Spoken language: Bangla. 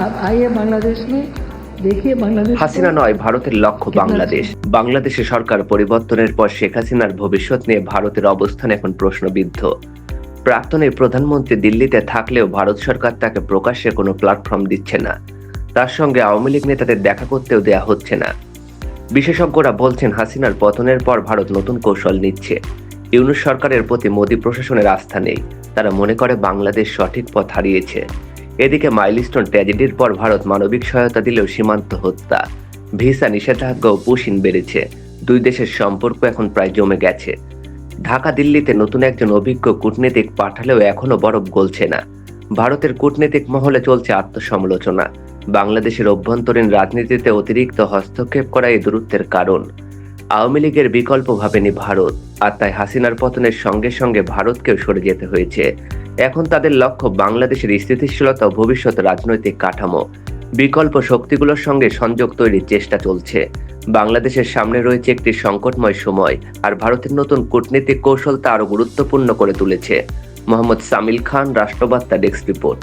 आप आइए बांग्लादेश में देखिए बांग्लादेश को- হাসিনা নয় ভারতের লক্ষ্য বাংলাদেশ বাংলাদেশে সরকার পরিবর্তনের পর শেখ হাসিনার ভবিষ্যৎ নিয়ে ভারতের অবস্থান এখন প্রশ্নবিদ্ধ প্রাক্তন এই প্রধানমন্ত্রী দিল্লিতে থাকলেও ভারত সরকার তাকে প্রকাশ্যে কোনো প্ল্যাটফর্ম দিচ্ছে না তার সঙ্গে আওয়ামী লীগ নেতাদের দেখা করতেও দেয়া হচ্ছে না বিশেষজ্ঞরা বলছেন হাসিনার পতনের পর ভারত নতুন কৌশল নিচ্ছে ইউনুস সরকারের প্রতি মোদী প্রশাসনের আস্থা নেই তারা মনে করে বাংলাদেশ সঠিক পথ হারিয়েছে এদিকে মাইলস্টোন ট্র্যাজেডির পর ভারত মানবিক সহায়তা দিলেও সীমান্ত হত্যা। ভিসা নিষেধাজ্ঞা ও পুশিন বেড়েছে। দুই দেশের সম্পর্ক এখন প্রায় জমে গেছে। ঢাকা, দিল্লিতে নতুন একজন অভিজ্ঞ কূটনীতিক পাঠালেও এখনও বরফ গলছে না। ভারতের কূটনীতিক মহলে চলছে আত্মসমালোচনা। বাংলাদেশের অভ্যন্তরীণ রাজনীতিতে অতিরিক্ত হস্তক্ষেপ করা এই দূরত্বের কারণ। আওয়ামী লীগের বিকল্প ভাবেনি ভারত, আর তাই হাসিনার পতনের সঙ্গে সঙ্গে ভারতকেও সরে যেতে হয়েছে। এখন তাদের লক্ষ্য বাংলাদেশের স্থিতিশীলতা ও ভবিষ্যৎ রাজনৈতিক কাঠামো। বিকল্প শক্তিগুলোর সঙ্গে সংযোগ তৈরির চেষ্টা চলছে। বাংলাদেশের সামনে রয়েছে একটি সংকটময় সময়, আর ভারতের নতুন কূটনীতিক কৌশল তা আরও গুরুত্বপূর্ণ করে তুলেছে। মোহাম্মদ সামিল খান, রাষ্ট্রবার্তা ডেস্ক রিপোর্ট।